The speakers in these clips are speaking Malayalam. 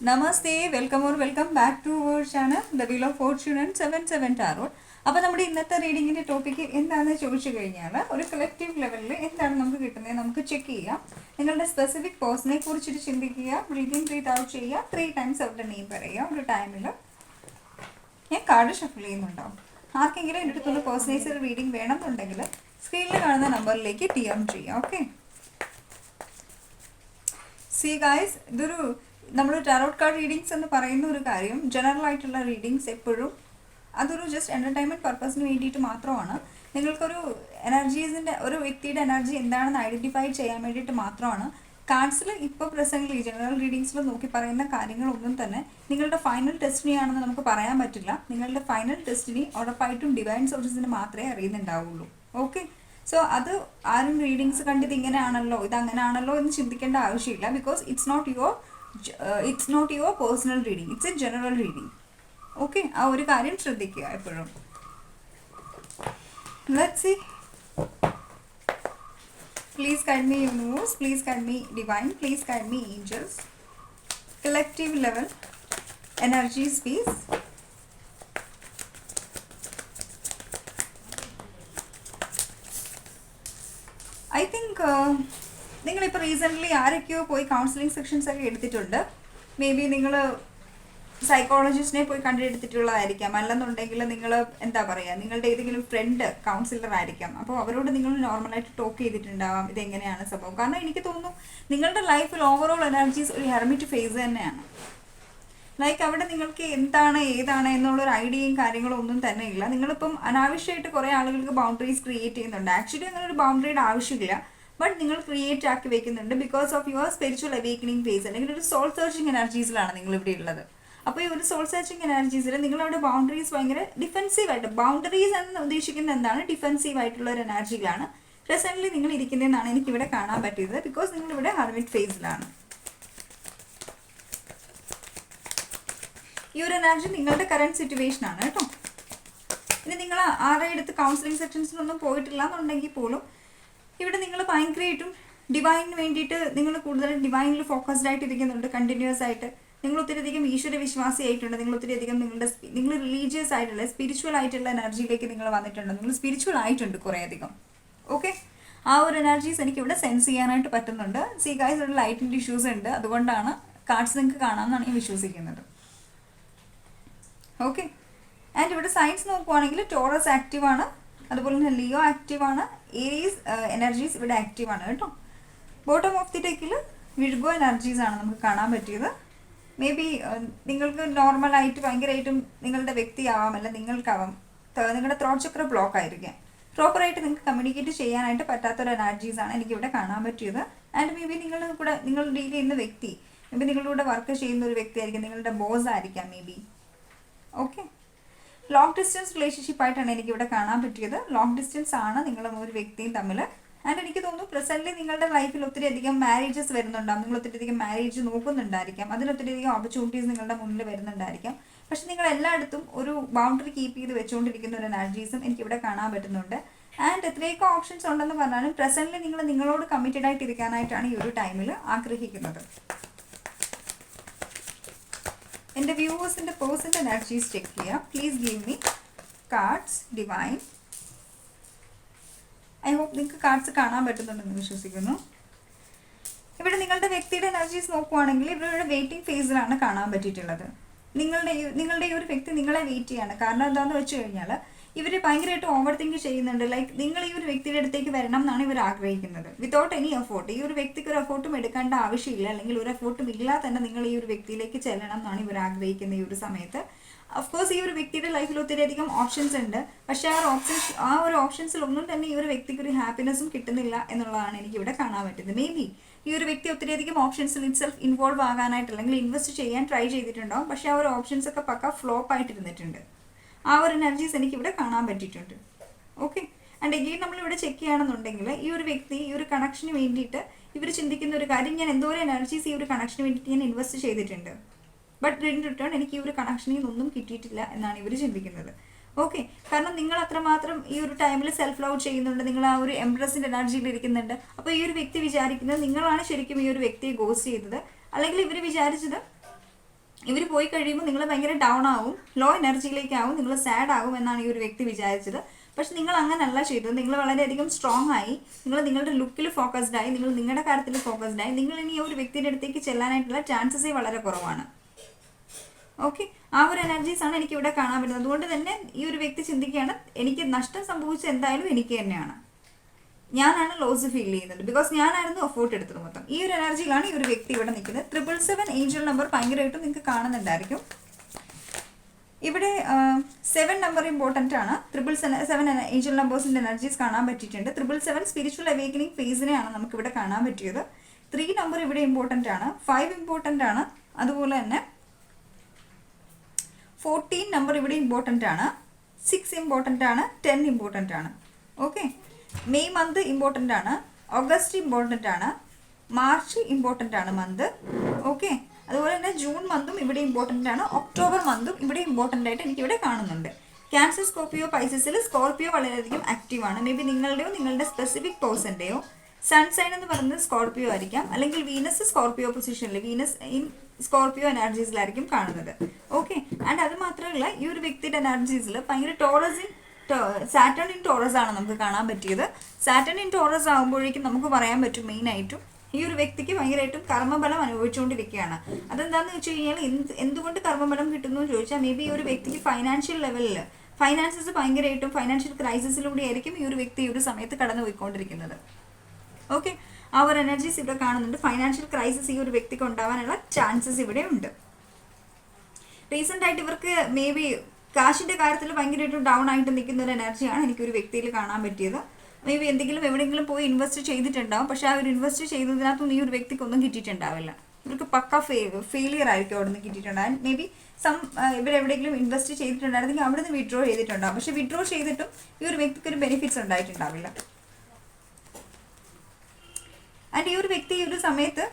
Namaste welcome or welcome back to our channel the wheel of fortune and seven seven tarot അപ്പോൾ നമ്മുടെ ഇന്നത്തെ റീഡിങ്ങിന്റെ ടോപ്പിക്ക് എന്താണെന്ന് ചോദിച്ചു കഴിഞ്ഞാൽ ഒരു കളക്റ്റീവ് ലെവലിൽ എന്താണ് നമുക്ക് കിട്ടുന്നത് നമുക്ക് ചെക്ക് ചെയ്യാം. നിങ്ങളുടെ സ്പെസിഫിക് പേഴ്സണെ കുറിച്ചിട്ട് ചിന്തിക്കുക ബ്രീതിങ് ബ്രീത്ത് ഔട്ട് ചെയ്യുക ത്രീ ടൈംസ് അവരുടെ നെയിം പറയുക ഒരു ടൈമിൽ ഞാൻ കാർഡ് ഷഫിൾ ചെയ്യുന്നുണ്ടാവും ആർക്കെങ്കിലും എന്റെ അടുത്തുള്ള പേഴ്സണൈസ് റീഡിംഗ് വേണമെന്നുണ്ടെങ്കിൽ സ്ക്രീനിൽ കാണുന്ന നമ്പറിലേക്ക് ടി എം ചെയ്യാം ഓക്കെ സി ഗായ്സ് ഇതൊരു നമ്മൾ ടാറോട്ട് കാർഡ് റീഡിങ്സ് എന്ന് പറയുന്ന ഒരു കാര്യം ജനറൽ ആയിട്ടുള്ള റീഡിങ്സ് എപ്പോഴും അതൊരു ജസ്റ്റ് എന്റർടൈൻമെന്റ് പർപ്പസിന് വേണ്ടിയിട്ട് മാത്രമാണ്. നിങ്ങൾക്കൊരു എനർജീസിന്റെ ഒരു വ്യക്തിയുടെ എനർജി എന്താണെന്ന് ഐഡന്റിഫൈ ചെയ്യാൻ വേണ്ടിയിട്ട് മാത്രമാണ്. കാർഡ്സിൽ ഇപ്പോൾ പ്രസംഗിൽ ജനറൽ റീഡിങ്സിൽ നോക്കി പറയുന്ന കാര്യങ്ങളൊന്നും തന്നെ നിങ്ങളുടെ ഫൈനൽ ഡെസ്റ്റിനി ആണെന്ന് നമുക്ക് പറയാൻ പറ്റില്ല. നിങ്ങളുടെ ഫൈനൽ ഡെസ്റ്റിനി ഉറപ്പായിട്ടും ഡിവൈൻ സോഴ്സസിന് മാത്രമേ അറിയുന്നുണ്ടാവുള്ളൂ. ഓക്കെ സോ അത് ആരും റീഡിങ്സ് കണ്ടിത് ഇങ്ങനെയാണല്ലോ ഇത് അങ്ങനെയാണല്ലോ എന്ന് ചിന്തിക്കേണ്ട ആവശ്യമില്ല because it's not your it's not your personal reading it's a general reading okay ആ ഒരു കാര്യം ശ്രദ്ധിക്കുക എപ്പോഴും let see please guide me universe please guide me divine please guide me angels collective level energy space recently ആരൊക്കെയോ പോയി കൗൺസിലിംഗ് സെക്ഷൻസ് ഒക്കെ എടുത്തിട്ടുണ്ട്. മേ ബി നിങ്ങൾ സൈക്കോളജിസ്റ്റിനെ പോയി കണ്ടെടുത്തിട്ടുള്ളതായിരിക്കാം. അല്ലെന്നുണ്ടെങ്കിൽ നിങ്ങൾ എന്താ പറയുക നിങ്ങളുടെ ഏതെങ്കിലും ഫ്രണ്ട് കൗൺസിലർ ആയിരിക്കാം. അപ്പോൾ അവരോട് നിങ്ങൾ നോർമലായിട്ട് ടോക്ക് ചെയ്തിട്ടുണ്ടാവാം. ഇതെങ്ങനെയാണ് സംഭവം? കാരണം എനിക്ക് തോന്നുന്നു നിങ്ങളുടെ ലൈഫിൽ ഓവറോൾ എനർജീസ് ഒരു ഹെർമിറ്റ് ഫേസ് തന്നെയാണ്. ലൈക്ക് അവിടെ നിങ്ങൾക്ക് എന്താണ് ഏതാണ് എന്നുള്ള ഒരു ഐഡിയയും കാര്യങ്ങളും ഒന്നും തന്നെ ഇല്ല. നിങ്ങളിപ്പം അനാവശ്യമായിട്ട് കുറേ ആളുകൾക്ക് ബൗണ്ടറീസ് ക്രിയേറ്റ് ചെയ്യുന്നുണ്ട്. ആക്ച്വലി അങ്ങനെ ഒരു ബൗണ്ടറിയുടെ ആവശ്യമില്ല. ബട്ട് നിങ്ങൾ ക്രിയേറ്റ് ആക്കി വെക്കുന്നുണ്ട് because of your spiritual awakening phase അല്ലെങ്കിൽ ഒരു സോൾ സെർച്ചിങ് എനർജീസിലാണ് നിങ്ങൾ ഇവിടെ ഉള്ളത്. അപ്പോൾ ഈ ഒരു സോൾ സെർച്ചിങ് എനർജീസിൽ നിങ്ങളവിടെ ബൗണ്ടറീസ് ഭയങ്കര ഡിഫെൻസീവ് ആയിട്ട് ബൗണ്ടറീസ് എന്ന് ഉദ്ദേശിക്കുന്നത് എന്താണ്? ഡിഫെൻസീവ് ആയിട്ടുള്ള ഒരു എനർജിയിലാണ് പ്രസന്റ്ലി നിങ്ങൾ ഇരിക്കുന്നതെന്നാണ് എനിക്കിവിടെ കാണാൻ പറ്റിയത്. ബിക്കോസ് നിങ്ങൾ ഇവിടെ ഹർമിറ്റ് ഫേസിലാണ് ഈ ഒരു എനർജി നിങ്ങളുടെ കറണ്ട് സിറ്റുവേഷൻ ആണ് കേട്ടോ. ഇനി നിങ്ങൾ ആരുടെ അടുത്ത് കൗൺസിലിംഗ് സെക്ഷൻസിലൊന്നും പോയിട്ടില്ല എന്നുണ്ടെങ്കിൽ പോലും ഇവിടെ നിങ്ങൾ ഭയങ്കരമായിട്ടും ഡിവൈനിന് വേണ്ടിയിട്ട് നിങ്ങൾ കൂടുതൽ ഡിവൈനിൽ ഫോക്കസ്ഡ് ആയിട്ട് ഇരിക്കുന്നുണ്ട് കണ്ടിന്യൂസ് ആയിട്ട്. നിങ്ങൾ ഒത്തിരി അധികം ഈശ്വര വിശ്വാസി ആയിട്ടുണ്ട്. നിങ്ങൾ ഒത്തിരി അധികം നിങ്ങളുടെ നിങ്ങൾ റിലീജിയസ് ആയിട്ടുള്ള സ്പിരിച്വൽ ആയിട്ടുള്ള എനർജിയിലേക്ക് നിങ്ങൾ വന്നിട്ടുണ്ട്. നിങ്ങൾ സ്പിരിച്വൽ ആയിട്ടുണ്ട് കുറേ അധികം. ഓക്കെ ആ ഒരു എനർജീസ് എനിക്ക് ഇവിടെ സെൻസ് ചെയ്യാനായിട്ട് പറ്റുന്നുണ്ട്. സീ ഗൈസ് ഒരു ലൈറ്റിന്റെ ഇഷ്യൂസ് ഉണ്ട്. അതുകൊണ്ടാണ് കാർഡ്സ് നിങ്ങൾക്ക് കാണാമെന്നാണ് ഞാൻ വിശ്വസിക്കുന്നത്. ഓക്കെ ആൻഡ് ഇവിടെ സയൻസ് നോക്കുവാണെങ്കിൽ ടോറസ് ആക്റ്റീവ് ആണ്. അതുപോലെ തന്നെ ലിയോ ആക്റ്റീവ് ആണ്. ഏരീസ് എനർജീസ് ഇവിടെ ആക്റ്റീവ് ആണ് കേട്ടോ. ബോട്ടം ഓഫ് ദി ടേക്കിൽ വിഴുഗോ എനർജീസ് ആണ് നമുക്ക് കാണാൻ പറ്റിയത്. മേ ബി നിങ്ങൾക്ക് നോർമലായിട്ട് ഭയങ്കരമായിട്ടും നിങ്ങളുടെ വ്യക്തിയാവാം അല്ല നിങ്ങൾക്കാവാം. നിങ്ങളുടെ ത്രോട്ട് ചക്ര ബ്ലോക്ക് ആയിരിക്കാം. പ്രോപ്പറായിട്ട് നിങ്ങൾക്ക് കമ്മ്യൂണിക്കേറ്റ് ചെയ്യാനായിട്ട് പറ്റാത്തൊരു എനർജീസ് ആണ് എനിക്ക് ഇവിടെ കാണാൻ പറ്റിയത്. ആൻഡ് മേ ബി നിങ്ങൾ കൂടെ നിങ്ങൾ ഡീൽ ചെയ്യുന്ന വ്യക്തി മേ ബി നിങ്ങളുടെ കൂടെ വർക്ക് ചെയ്യുന്ന ഒരു വ്യക്തി വ്യക്തിയായിരിക്കും നിങ്ങളുടെ ബോസ് ആയിരിക്കാം may be okay long distance relationship ആയിട്ടാണ് എനിക്ക് ഇവിടെ കാണാൻ പറ്റിയത്. ലോങ് ഡിസ്റ്റൻസ് ആണ് നിങ്ങളും ഒരു വ്യക്തിയും തമ്മിൽ. ആൻഡ് എനിക്ക് തോന്നുന്നു പ്രസന്റ്ലി നിങ്ങളുടെ ലൈഫിൽ ഒത്തിരി അധികം മാരേജസ് വരുന്നുണ്ടാവും. നിങ്ങൾ ഒത്തിരി അധികം മാരേജ് നോക്കുന്നുണ്ടായിരിക്കാം. അതിന് ഒത്തിരി അധികം ഓപ്പർച്യൂണിറ്റീസ് നിങ്ങളുടെ മുന്നിൽ വരുന്നുണ്ടായിരിക്കാം. പക്ഷെ നിങ്ങൾ എല്ലായിടത്തും ഒരു ബൗണ്ടറി കീപ്പ് ചെയ്ത് വെച്ചുകൊണ്ടിരിക്കുന്ന ഒരു എനർജീസും എനിക്ക് ഇവിടെ കാണാൻ പറ്റുന്നുണ്ട്. ആൻഡ് എത്രയൊക്കെ ഓപ്ഷൻസ് ഉണ്ടെന്ന് പറഞ്ഞാലും പ്രസന്റ്ലി നിങ്ങൾ നിങ്ങളോട് കമ്മിറ്റഡ് ആയിട്ട് ഇരിക്കാനായിട്ടാണ് ഈ ഒരു ടൈമിൽ ആഗ്രഹിക്കുന്നത്. എന്റെ വ്യൂവേഴ്സിന്റെ പേഴ്സണൽ എനർജീസ് ചെക്ക് ചെയ്യാം. Please give me cards divine I hope നിങ്ങൾക്ക് കാർഡ്സ് കാണാൻ പറ്റുന്നുണ്ടെന്ന് വിശ്വസിക്കുന്നു. ഇവിടെ നിങ്ങളുടെ വ്യക്തിയുടെ എനർജീസ് നോക്കുവാണെങ്കിൽ ഇവരുടെ വെയിറ്റിംഗ് ഫേസിലാണ് കാണാൻ പറ്റിയിട്ടുള്ളത്. നിങ്ങളുടെ നിങ്ങളുടെ ഈ ഒരു വ്യക്തി നിങ്ങളെ വെയിറ്റ് ചെയ്യാണ്. കാരണം എന്താണെന്ന് വെച്ച് കഴിഞ്ഞാൽ ഇവർ ഭയങ്കരമായിട്ട് ഓവർ തിങ്ക് ചെയ്യുന്നുണ്ട്. ലൈക്ക് നിങ്ങൾ ഈ ഒരു വ്യക്തിയുടെ അടുത്തേക്ക് വരണം എന്നാണ് ഇവർ ആഗ്രഹിക്കുന്നത്. വിതൗട്ട് എനി എഫോർട്ട് ഈ ഒരു വ്യക്തിക്ക് ഒരു എഫോർട്ടും എടുക്കേണ്ട ആവശ്യമില്ല. അല്ലെങ്കിൽ ഒരു എഫോർട്ടും ഇല്ലാതെ തന്നെ നിങ്ങൾ ഈ ഒരു വ്യക്തിയിലേക്ക് ചെല്ലണം എന്നാണ് ഇവർ ആഗ്രഹിക്കുന്നത് ഈ ഒരു സമയത്ത്. അഫ്കോഴ്സ് ഈ ഒരു വ്യക്തിയുടെ ലൈഫിൽ ഒത്തിരി അധികം ഓപ്ഷൻസ് ഉണ്ട്. പക്ഷേ ആ ഓപ്ഷൻസ് ആ ഒരു ഓപ്ഷൻസിൽ ഒന്നും തന്നെ ഈ ഒരു വ്യക്തിക്ക് ഒരു ഹാപ്പിനെസ്സും കിട്ടുന്നില്ല എന്നുള്ളതാണ് എനിക്ക് ഇവിടെ കാണാൻ പറ്റുന്നത്. മേ ബി ഈ ഒരു വ്യക്തി ഒത്തിരി അധികം ഓപ്ഷൻസിൽ ഇറ്റ്സെൽഫ് ഇൻവോൾവ് ആകാനായിട്ട് അല്ലെങ്കിൽ ഇൻവെസ്റ്റ് ചെയ്യാൻ ട്രൈ ചെയ്തിട്ടുണ്ടാവും. പക്ഷേ ആ ഒരു ഓപ്ഷൻസ് ഒക്കെ പക്ക ഫ്ലോപ്പ് ആയിട്ടിരുന്നിട്ടുണ്ട്. ആ ഒരു എനർജീസ് എനിക്ക് ഇവിടെ കാണാൻ പറ്റിയിട്ടുണ്ട്. ഓക്കെ ആൻഡ് എഗെയിൻ നമ്മളിവിടെ ചെക്ക് ചെയ്യുകയാണെന്നുണ്ടെങ്കിൽ ഈ ഒരു വ്യക്തി ഈ ഒരു കണക്ഷന് വേണ്ടിയിട്ട് ഇവർ ചിന്തിക്കുന്ന ഒരു കാര്യം ഞാൻ എന്തോരം എനർജീസ് ഈ ഒരു കണക്ഷന് വേണ്ടിയിട്ട് ഞാൻ ഇൻവെസ്റ്റ് ചെയ്തിട്ടുണ്ട്. ബട്ട് ഇൻ റിട്ടേൺ എനിക്ക് ഈ ഒരു കണക്ഷനിൽ നിന്നൊന്നും കിട്ടിയിട്ടില്ല എന്നാണ് ഇവർ ചിന്തിക്കുന്നത്. ഓക്കെ കാരണം നിങ്ങൾ അത്രമാത്രം ഈ ഒരു ടൈമിൽ സെൽഫ് ലവ് ചെയ്യുന്നുണ്ട് നിങ്ങൾ ആ ഒരു എംപ്രസിന്റെ എനർജിയിൽ ഇരിക്കുന്നുണ്ട്. അപ്പോൾ ഈ ഒരു വ്യക്തി വിചാരിക്കുന്നത് നിങ്ങളാണ് ശരിക്കും ഈ ഒരു വ്യക്തിയെ ഗോസ് ചെയ്തത്. അല്ലെങ്കിൽ ഇവർ വിചാരിച്ചത് ഇവർ പോയി കഴിയുമ്പോൾ നിങ്ങൾ ഭയങ്കര ഡൗൺ ആവും ലോ എനർജിയിലേക്കാവും നിങ്ങൾ സാഡ് ആകും എന്നാണ് ഈ ഒരു വ്യക്തി വിചാരിച്ചത്. പക്ഷെ നിങ്ങൾ അങ്ങനല്ല ചെയ്തത്. നിങ്ങൾ വളരെയധികം സ്ട്രോങ് ആയി. നിങ്ങൾ നിങ്ങളുടെ ലുക്കിൽ ഫോക്കസ്ഡ് ആയി. നിങ്ങൾ നിങ്ങളുടെ കാര്യത്തിൽ ഫോക്കസ്ഡ് ആയി. നിങ്ങൾ ഇനി ഒരു വ്യക്തിയുടെ അടുത്തേക്ക് ചെല്ലാനായിട്ടുള്ള ചാൻസസ് വളരെ കുറവാണ്. ഓക്കെ ആ ഒരു എനർജീസ് ആണ് എനിക്ക് ഇവിടെ കാണാൻ പറ്റുന്നത്. അതുകൊണ്ട് തന്നെ ഈ ഒരു വ്യക്തി ചിന്തിക്കുകയാണ് എനിക്ക് നഷ്ടം സംഭവിച്ചത് എന്തായാലും എനിക്ക് തന്നെയാണ്. ഞാനാണ് ലോസ് ഫീൽ ചെയ്യുന്നത്. ബിക്കോസ് ഞാനായിരുന്നു എഫോർട്ട് എടുത്തത് മൊത്തം. ഈ ഒരു എനർജിയിലാണ് ഈ ഒരു വ്യക്തി ഇവിടെ നിൽക്കുന്നത്. ട്രിപ്പിൾ സെവൻ ഏഞ്ചൽ നമ്പർ ഭയങ്കരമായിട്ടും നിങ്ങൾക്ക് കാണുന്നുണ്ടായിരിക്കും. ഇവിടെ സെവൻ നമ്പർ ഇമ്പോർട്ടന്റ് ആണ്. ട്രിപ്പിൾ സെവൻ ഏഞ്ചൽ നമ്പേഴ്സിന്റെ എനർജീസ് കാണാൻ പറ്റിയിട്ടുണ്ട്. ട്രിപ്പിൾ സെവൻ സ്പിരിച്വൽ അവേക്കനിങ് ഫേസിനെയാണ് നമുക്കിവിടെ കാണാൻ പറ്റിയത്. ത്രീ നമ്പർ ഇവിടെ ഇമ്പോർട്ടന്റ് ആണ്. ഫൈവ് ഇമ്പോർട്ടന്റ് ആണ്. അതുപോലെ തന്നെ ഫോർട്ടീൻ നമ്പർ ഇവിടെ ഇമ്പോർട്ടന്റ് ആണ്. സിക്സ് ഇമ്പോർട്ടന്റ് ആണ്. ടെൻ ഇമ്പോർട്ടന്റ് ആണ്. ഓക്കെ മെയ് മന്ത് ഇമ്പോർട്ടന്റ് ആണ്. ഓഗസ്റ്റ് ഇമ്പോർട്ടന്റ് ആണ്. മാർച്ച് ഇമ്പോർട്ടന്റ് ആണ് മന്ത് ഓക്കെ അതുപോലെ തന്നെ ജൂൺ മന്തും ഇവിടെ ഇമ്പോർട്ടന്റ് ആണ്. ഒക്ടോബർ മന്തും ഇവിടെ ഇമ്പോർട്ടന്റ് ആയിട്ട് എനിക്ക് ഇവിടെ കാണുന്നുണ്ട് ക്യാൻസർ സ്കോർപ്പിയോ പൈസസിൽ സ്കോർപ്പിയോ വളരെയധികം ആക്റ്റീവ് ആണ്. മേ ബി നിങ്ങളുടെയോ നിങ്ങളുടെ സ്പെസിഫിക് പേഴ്സന്റെയോ സൺസൈൻ എന്ന് പറയുന്നത് സ്കോർപ്പിയോ ആയിരിക്കാം. അല്ലെങ്കിൽ വീനസ് സ്കോർപ്പിയോ പൊസിഷനിൽ വീനസ് ഇൻ സ്കോർപ്പിയോ എനർജീസിലായിരിക്കും കാണുന്നത്. ഓക്കെ ആൻഡ് അത് മാത്രമല്ല ഈ ഒരു വ്യക്തിയുടെ എനർജീസിൽ ഭയങ്കര Taurus in Saturn in Taurus ആണ് നമുക്ക് കാണാൻ പറ്റിയത്. സാറ്റൺ ഇൻ ടോറസ് ആകുമ്പോഴേക്കും നമുക്ക് പറയാൻ പറ്റും മെയിനായിട്ടും ഈ ഒരു വ്യക്തിക്ക് ഭയങ്കരമായിട്ടും കർമ്മബലം അനുഭവിച്ചുകൊണ്ടിരിക്കുകയാണ്. അതെന്താണെന്ന് വെച്ച് കഴിഞ്ഞാൽ എന്ത് എന്തുകൊണ്ട് കർമ്മബലം കിട്ടുന്നു ചോദിച്ചാൽ മേ ബി ഈ ഒരു വ്യക്തിക്ക് ഫൈനാൻഷ്യൽ ലെവലിൽ ഫൈനാൻസസ് ഭയങ്കരമായിട്ടും ഫൈനാൻഷ്യൽ ക്രൈസിസിലൂടെ ആയിരിക്കും ഈ ഒരു വ്യക്തി ഈ ഒരു സമയത്ത് കടന്നു പോയിക്കൊണ്ടിരിക്കുന്നത് ഓക്കെ ആ ഒരു എനർജീസ് ഇവിടെ കാണുന്നുണ്ട്. ഫൈനാൻഷ്യൽ ക്രൈസിസ് ഈ ഒരു വ്യക്തിക്ക് ഉണ്ടാവാനുള്ള ചാൻസസ് ഇവിടെ ഉണ്ട്. റീസെന്റ് ആയിട്ട് ഇവർക്ക് മേ ബി കാശിന്റെ കാര്യത്തിൽ ഭയങ്കരമായിട്ട് ഡൗൺ ആയിട്ട് നിൽക്കുന്ന ഒരു എനർജിയാണ് എനിക്ക് ഒരു വ്യക്തിയിൽ കാണാൻ പറ്റിയത്. മേ ബി എന്തെങ്കിലും എവിടെയെങ്കിലും പോയി ഇൻവെസ്റ്റ് ചെയ്തിട്ടുണ്ടാവും. പക്ഷെ ആ ഒരു ഇൻവെസ്റ്റ് ചെയ്തതിനകത്തൊന്നും ഈ ഒരു വ്യക്തിക്ക് ഒന്നും കിട്ടിയിട്ടുണ്ടാവില്ല. ഇവർക്ക് പക്ക ഫേ ഫെയിലിയർ ആയിരിക്കും അവിടെ നിന്ന് കിട്ടിയിട്ടുണ്ടാകും മേ ബി സം ഇവർ എവിടെയെങ്കിലും ഇൻവെസ്റ്റ് ചെയ്തിട്ടുണ്ടായിരുന്നെങ്കിൽ അവിടെ നിന്ന് വിഡ്രോ ചെയ്തിട്ടുണ്ടാവും. പക്ഷെ വിഡ്രോ ചെയ്തിട്ടും ഈ ഒരു വ്യക്തിക്ക് ഒരു ബെനിഫിറ്റ്സ് ഉണ്ടായിട്ടുണ്ടാവില്ല. ആൻഡ് ഈ ഒരു വ്യക്തി ഈ ഒരു സമയത്ത്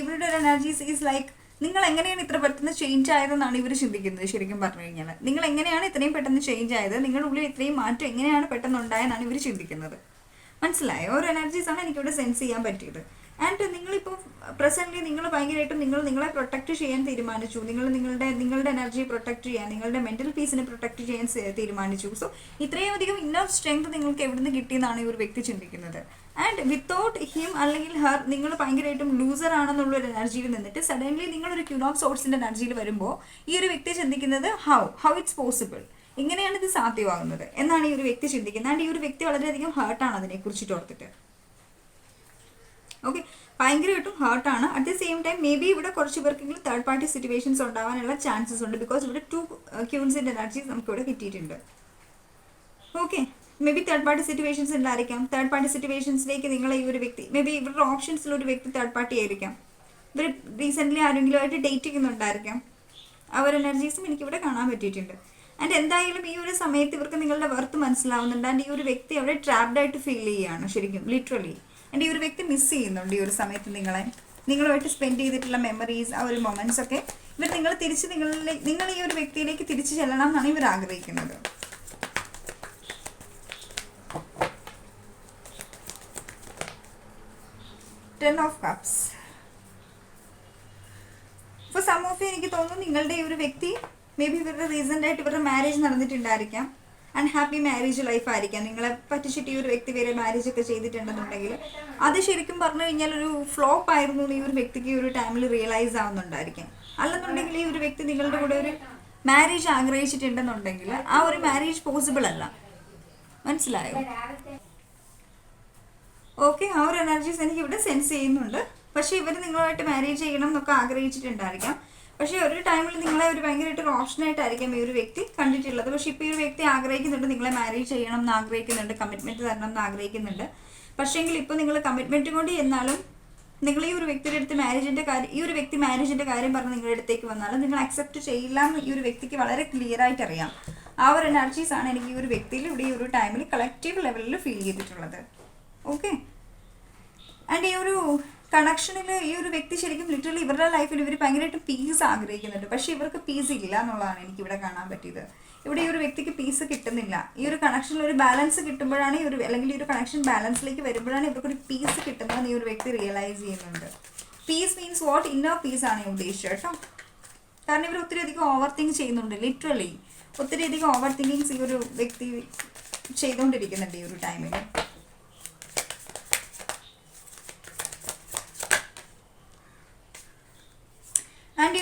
ഇവരുടെ ഒരു എനർജീസ് ഈസ് ലൈക്ക് നിങ്ങൾ എങ്ങനെയാണ് ഇത്ര പെട്ടെന്ന് ചേഞ്ച് ആയതെന്നാണ് ഇവർ ചിന്തിക്കുന്നത് ശരിക്കും പറഞ്ഞു കഴിഞ്ഞാൽ നിങ്ങൾ എങ്ങനെയാണ് ഇത്രയും പെട്ടെന്ന് ചേഞ്ച് ആയത്? നിങ്ങളുടെ ഉള്ളിൽ ഇത്രയും മാറ്റം എങ്ങനെയാണ് പെട്ടെന്ന് ഉണ്ടായെന്നാണ് ഇവർ ചിന്തിക്കുന്നത്. മനസ്സിലായോ? ഒരു എനർജീസാണ് എനിക്കിവിടെ സെൻസ് ചെയ്യാൻ പറ്റിയത്. ആൻഡ് നിങ്ങളിപ്പോൾ പ്രസന്റ്ലി നിങ്ങൾ ഭയങ്കരമായിട്ടും നിങ്ങൾ നിങ്ങളെ പ്രൊട്ടക്റ്റ് ചെയ്യാൻ തീരുമാനിച്ചു. നിങ്ങൾ നിങ്ങളുടെ നിങ്ങളുടെ എനർജി പ്രൊട്ടക്റ്റ് ചെയ്യാൻ നിങ്ങളുടെ മെന്റൽ പീസിനെ പ്രൊട്ടക്റ്റ് ചെയ്യാൻ തീരുമാനിച്ചു. സോ ഇത്രയും അധികം ഇന്നർ സ്ട്രെങ്ത് നിങ്ങൾക്ക് എവിടുന്ന് കിട്ടിയെന്നാണ് ഈ ഒരു വ്യക്തി ചിന്തിക്കുന്നത്. ആൻഡ് വിത്തൗട്ട് ഹിം അല്ലെങ്കിൽ ഹർ നിങ്ങൾ ഭയങ്കരമായിട്ടും ലൂസർ ആണെന്നുള്ള ഒരു എനർജിയിൽ നിന്നിട്ട് സഡൻലി നിങ്ങളൊരു ക്യൂൺ ഓഫ് സോഴ്സിന്റെ എനർജിയിൽ വരുമ്പോൾ ഈ ഒരു വ്യക്തി ചിന്തിക്കുന്നത് ഹൗ ഹൗ ഇറ്റ്സ് പോസിബിൾ എങ്ങനെയാണ് ഇത് സാധ്യമാകുന്നത് എന്നാണ് ഈ ഒരു വ്യക്തി ചിന്തിക്കുന്നത്. ആൻഡ് ഈ ഒരു വ്യക്തി വളരെയധികം ഹേർട്ടാണ് അതിനെക്കുറിച്ചിട്ട് ഓർത്തിട്ട്. ഓക്കെ ഭയങ്കരമായിട്ടും ഹേർട്ടാണ് at the same time may be ഇവിടെ കുറച്ച് പേർക്കെങ്കിലും തേർഡ് പാർട്ടി സിറ്റുവേഷൻസ് ഉണ്ടാവാനുള്ള ചാൻസസ് ഉണ്ട്. ബിക്കോസ് ഇവിടെ ടു ക്യൂൺസിന്റെ എനർജി നമുക്ക് ഇവിടെ കിട്ടിയിട്ടുണ്ട്. Okay may be third party situations ഉണ്ടായിരിക്കാം. തേർഡ് പാർട്ടി സിറ്റുവേഷൻസിലേക്ക് നിങ്ങളെ ഈ ഒരു വ്യക്തി മേ ബി ഇവരുടെ ഓപ്ഷൻസിൽ ഒരു വ്യക്തി തേർഡ് പാർട്ടി ആയിരിക്കാം. ഇവർ റീസെന്റ്ലി ആരെങ്കിലും ആയിട്ട് ഡേറ്റ് ചെയ്യുന്നുണ്ടായിരിക്കാം. ആ ഒരു എനർജീസും എനിക്കിവിടെ കാണാൻ പറ്റിയിട്ടുണ്ട്. ആൻഡ് എന്തായാലും ഈ ഒരു സമയത്ത് ഇവർക്ക് നിങ്ങളുടെ വർത്ത് മനസ്സിലാവുന്നുണ്ട്. ആൻഡ് ഈ ഒരു വ്യക്തി അവിടെ ട്രാപ്ഡ് ആയിട്ട് ഫീൽ ചെയ്യുകയാണ് ശരിക്കും ലിറ്ററലി ആൻഡ് ഈ ഒരു വ്യക്തി മിസ് ചെയ്യുന്നുണ്ട് ഈ ഒരു സമയത്ത് നിങ്ങളെ. നിങ്ങളുമായിട്ട് സ്പെൻഡ് ചെയ്തിട്ടുള്ള മെമ്മറീസ് ആ ഒരു മൊമെന്റ്സ് ഒക്കെ ഇവർ നിങ്ങൾ തിരിച്ച് നിങ്ങളിലേക്ക് നിങ്ങൾ ഈ ഒരു വ്യക്തിയിലേക്ക് തിരിച്ചു ചെല്ലണം എന്നാണ് ഇവർ ആഗ്രഹിക്കുന്നത്. ടെൻ ഓഫ് കപ്സ് ഇപ്പോൾ സം ഓഫ് എനിക്ക് തോന്നുന്നു നിങ്ങളുടെ ഈ ഒരു വ്യക്തി മേ ബി ഇവരുടെ റീസെന്റ് ആയിട്ട് ഇവരുടെ മാരേജ് നടന്നിട്ടുണ്ടായിരിക്കാം. അൺഹാപ്പി മാരേജ് ലൈഫ് ആയിരിക്കാം. നിങ്ങളെ പറ്റിച്ചിട്ട് ഈ ഒരു വ്യക്തി വരെ മാരേജ് ഒക്കെ ചെയ്തിട്ടുണ്ടെന്നുണ്ടെങ്കിൽ അത് ശരിക്കും പറഞ്ഞു കഴിഞ്ഞാൽ ഒരു ഫ്ലോപ്പ് ആയിരുന്നു ഈ ഒരു വ്യക്തിക്ക് ഈ ഒരു ടൈമിൽ റിയലൈസ് ആവുന്നുണ്ടായിരിക്കാം. അല്ലെന്നുണ്ടെങ്കിൽ ഈ ഒരു വ്യക്തി നിങ്ങളുടെ കൂടെ ഒരു മാരേജ് ആഗ്രഹിച്ചിട്ടുണ്ടെന്നുണ്ടെങ്കിൽ ആ ഒരു മാരേജ് പോസിബിൾ അല്ല. മനസ്സിലായോ? ഓക്കെ ആ ഒരു എനർജീസ് എനിക്ക് ഇവിടെ സെൻസ് ചെയ്യുന്നുണ്ട്. പക്ഷേ ഇവർ നിങ്ങളുമായിട്ട് മാരേജ് ചെയ്യണം എന്നൊക്കെ ആഗ്രഹിച്ചിട്ടുണ്ടായിരിക്കാം. പക്ഷേ ഒരു ടൈമിൽ നിങ്ങളെ ഒരു ഭയങ്കരമായിട്ട് ഒരു ഓപ്ഷനായിട്ടായിരിക്കും ഈ ഒരു വ്യക്തി കണ്ടിട്ടുള്ളത്. പക്ഷേ ഇപ്പോൾ ഈ ഒരു വ്യക്തി ആഗ്രഹിക്കുന്നുണ്ട് നിങ്ങളെ മാരേജ് ചെയ്യണം എന്ന് ആഗ്രഹിക്കുന്നുണ്ട് കമ്മിറ്റ്മെന്റ് തരണം എന്ന് ആഗ്രഹിക്കുന്നുണ്ട്. പക്ഷേങ്കിൽ ഇപ്പോൾ നിങ്ങൾ കമ്മിറ്റ്മെന്റ് കൊണ്ട് എന്നാലും നിങ്ങൾ ഈ ഒരു വ്യക്തിയുടെ അടുത്ത് മാരേജിന്റെ കാര്യം ഈ ഒരു വ്യക്തി മാരേജിന്റെ കാര്യം പറഞ്ഞ് നിങ്ങളുടെ അടുത്തേക്ക് വന്നാലും നിങ്ങൾ അക്സെപ്റ്റ് ചെയ്യില്ല എന്ന് ഈ ഒരു വ്യക്തിക്ക് വളരെ ക്ലിയർ ആയിട്ട് അറിയാം. ആ ഒരു എനർജീസ് ആണ് എനിക്ക് ഈ ഒരു വ്യക്തിയിൽ ഇവിടെ ഈ ഒരു ടൈമിൽ കളക്റ്റീവ് ലെവലിൽ ഫീൽ ചെയ്തിട്ടുള്ളത്. ഓക്കെ ആൻഡ് ഈ ഒരു കണക്ഷനിൽ ഈ ഒരു വ്യക്തി ശരിക്കും ലിറ്ററലി ഇവരുടെ ലൈഫിൽ ഇവർ ഭയങ്കരമായിട്ട് പീസ് ആഗ്രഹിക്കുന്നുണ്ട്. പക്ഷെ ഇവർക്ക് പീസ് ഇല്ല എന്നുള്ളതാണ് എനിക്ക് ഇവിടെ കാണാൻ പറ്റിയത്. ഇവിടെ ഈ ഒരു വ്യക്തിക്ക് പീസ് കിട്ടുന്നില്ല. ഈ ഒരു കണക്ഷനിൽ ഒരു ബാലൻസ് കിട്ടുമ്പോഴാണ് ഈ ഒരു അല്ലെങ്കിൽ ഈ ഒരു കണക്ഷൻ ബാലൻസിലേക്ക് വരുമ്പോഴാണ് ഇവർക്കൊരു പീസ് കിട്ടുന്നതെന്ന് ഈ ഒരു വ്യക്തി റിയലൈസ് ചെയ്യുന്നുണ്ട്. Peace means what inner peace ആണ് ഞാൻ ഉദ്ദേശിച്ചത് കേട്ടോ. കാരണം ഇവർ ഒത്തിരി അധികം ഓവർ തിങ്ക് ചെയ്യുന്നുണ്ട് ലിറ്ററലി ഒത്തിരി അധികം ഓവർ തിങ്കിങ്സ് ഈ ഒരു വ്യക്തി ചെയ്തുകൊണ്ടിരിക്കുന്നുണ്ട് ഈ ഒരു ടൈമിൽ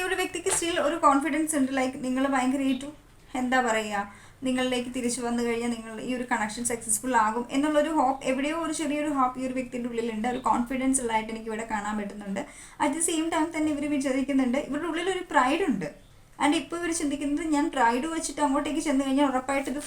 ഒരു വ്യക്തിക്ക് സ്റ്റിൽ ഒരു കോൺഫിഡൻസ് ഉണ്ട്. ലൈക്ക് നിങ്ങൾ ഭയങ്കരമായിട്ടും എന്താ പറയുക? നിങ്ങളിലേക്ക് തിരിച്ചു വന്നു കഴിഞ്ഞാൽ നിങ്ങൾ ഈ ഒരു കണക്ഷൻ സക്സസ്ഫുൾ ആകും എന്നുള്ളൊരു ഹോപ്പ് എവിടെയോ ഒരു ചെറിയൊരു ഹോപ്പ് ഈ ഒരു വ്യക്തിന്റെ ഉള്ളിലുണ്ട്. ഒരു കോൺഫിഡൻസ് ഉള്ളതായിട്ട് എനിക്ക് ഇവിടെ കാണാൻ പറ്റുന്നുണ്ട്. അറ്റ് ദി സെയിം ടൈം തന്നെ ഇവർ വിചാരിക്കുന്നുണ്ട് ഇവരുടെ ഉള്ളിൽ ഒരു പ്രൈഡ് ഉണ്ട്. ആൻഡ് ഇപ്പോൾ ഇവർ ചിന്തിക്കുന്നത് ഞാൻ പ്രൈഡ് വെച്ചിട്ട് അങ്ങോട്ടേക്ക് ചെന്ന് കഴിഞ്ഞാൽ ഉറപ്പായിട്ട് ഇത്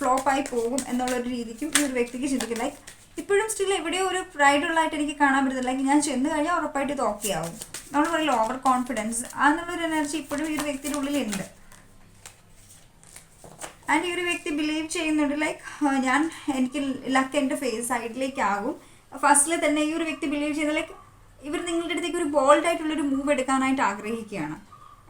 ഫ്ലോപ്പായി പോകും എന്നുള്ളൊരു രീതിക്കും ഈ ഒരു വ്യക്തിക്ക് ചിന്തിക്കും ലൈക്ക് ഇപ്പോഴും സ്റ്റിൽ എവിടെയോ ഒരു പ്രൈഡ് ഉള്ളതായിട്ട് എനിക്ക് കാണാൻ പറ്റുന്നില്ല. ലൈക്ക് ഞാൻ ചെന്ന് കഴിഞ്ഞാൽ ഉറപ്പായിട്ട് ഇത് ഓക്കെ ആവും. നമ്മൾ പറയില്ല ഓവർ കോൺഫിഡൻസ് അങ്ങനെയുള്ളൊരു എനർജി ഇപ്പോഴും ഈ ഒരു വ്യക്തിയുടെ ഉള്ളിലുണ്ട്. ആൻഡ് ഈ ഒരു വ്യക്തി ബിലീവ് ചെയ്യുന്നുണ്ട് ലൈക്ക് ഞാൻ എനിക്ക് ലക്ക് എന്റെ ഫേസ് സൈഡിലേക്കാകും ഫസ്റ്റിൽ തന്നെ ഈ ഒരു വ്യക്തി ബിലീവ് ചെയ്യുന്നത് ലൈക്ക് ഇവർ നിങ്ങളുടെ അടുത്തേക്ക് ഒരു ബോൾഡ് ആയിട്ടുള്ളൊരു മൂവ് എടുക്കാനായിട്ട് ആഗ്രഹിക്കുകയാണ്.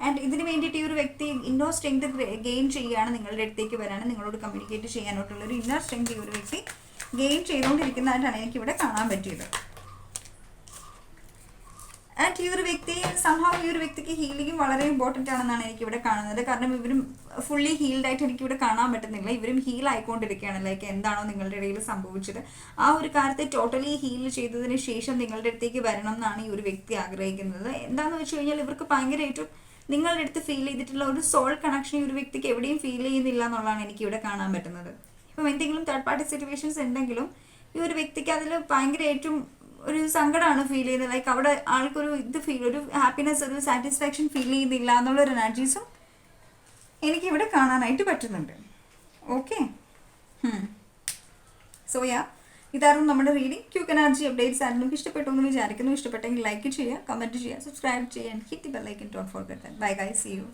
ആൻഡ് ഇതിന് വേണ്ടിയിട്ട് ഈ ഒരു വ്യക്തി ഇന്നർ സ്ട്രെങ്ത് ഗെയിൻ ചെയ്യുകയാണ് നിങ്ങളുടെ അടുത്തേക്ക് വരാനും നിങ്ങളോട് കമ്മ്യൂണിക്കേറ്റ് ചെയ്യാനായിട്ടുള്ള ഒരു ഇന്നർ സ്ട്രെങ്ത് ഈ ഒരു വ്യക്തി ഗെയിൻ ചെയ്തുകൊണ്ടിരിക്കുന്നതായിട്ടാണ് എനിക്കിവിടെ കാണാൻ പറ്റിയത്. ആൻഡ് ഈ ഒരു വ്യക്തി സംഭവം ഈ ഒരു വ്യക്തിക്ക് ഹീലിംഗ് വളരെ ഇമ്പോർട്ടന്റ് ആണെന്നാണ് എനിക്ക് ഇവിടെ കാണുന്നത്. കാരണം ഇവരും ഫുള്ളി ഹീൽഡ് ആയിട്ട് എനിക്ക് ഇവിടെ കാണാൻ പറ്റുന്നില്ല. ഇവരും ഹീൽ ആയിക്കൊണ്ടിരിക്കുകയാണ്. ലൈക്ക് എന്താണോ നിങ്ങളുടെ ഇടയിൽ സംഭവിച്ചത്. ആ ഒരു കാര്യത്തെ ടോട്ടലി ഹീൽ ചെയ്തതിന് ശേഷം നിങ്ങളുടെ അടുത്തേക്ക് വരണം എന്നാണ് ഈ ഒരു വ്യക്തി ആഗ്രഹിക്കുന്നത്. എന്താണെന്ന് വെച്ച് കഴിഞ്ഞാൽ ഇവർക്ക് ഭയങ്കരമായിട്ടും നിങ്ങളുടെ അടുത്ത് ഫീൽ ചെയ്തിട്ടുള്ള ഒരു സോൾ കണക്ഷൻ ഈ ഒരു വ്യക്തിക്ക് എവിടെയും ഫീൽ ചെയ്യുന്നില്ല എന്നുള്ളതാണ് എനിക്ക് ഇവിടെ കാണാൻ പറ്റുന്നത്. ഇപ്പം എന്തെങ്കിലും തേർഡ് പാർട്ടി സിറ്റുവേഷൻസ് ഉണ്ടെങ്കിലും ഈ ഒരു വ്യക്തിക്ക് അതിൽ ഭയങ്കരമായിട്ടും ഒരു സങ്കടമാണ് ഫീൽ ചെയ്യുന്നത്. ലൈക്ക് അവിടെ ആൾക്കൊരു ഇത് ഫീൽ ഒരു ഹാപ്പിനെസ് ഒരു സാറ്റിസ്ഫാക്ഷൻ ഫീൽ ചെയ്യുന്നില്ല എന്നുള്ളൊരു എനർജീസും എനിക്കിവിടെ കാണാനായിട്ട് പറ്റുന്നുണ്ട്. ഓക്കെ സോ യാ ഇതായിരുന്നു നമ്മുടെ റീഡിംഗ് ക്യൂക്ക് എനർജി അപ്ഡേറ്റ്സ് ആയിരുന്നു ഇഷ്ടപ്പെട്ടു എന്ന് വിചാരിക്കുന്നു ഇഷ്ടപ്പെട്ടെങ്കിൽ ലൈക്ക് ചെയ്യുക കമന്റ് ചെയ്യുക സബ്സ്ക്രൈബ് ചെയ്യുക hit bell icon dot forget bye guy see you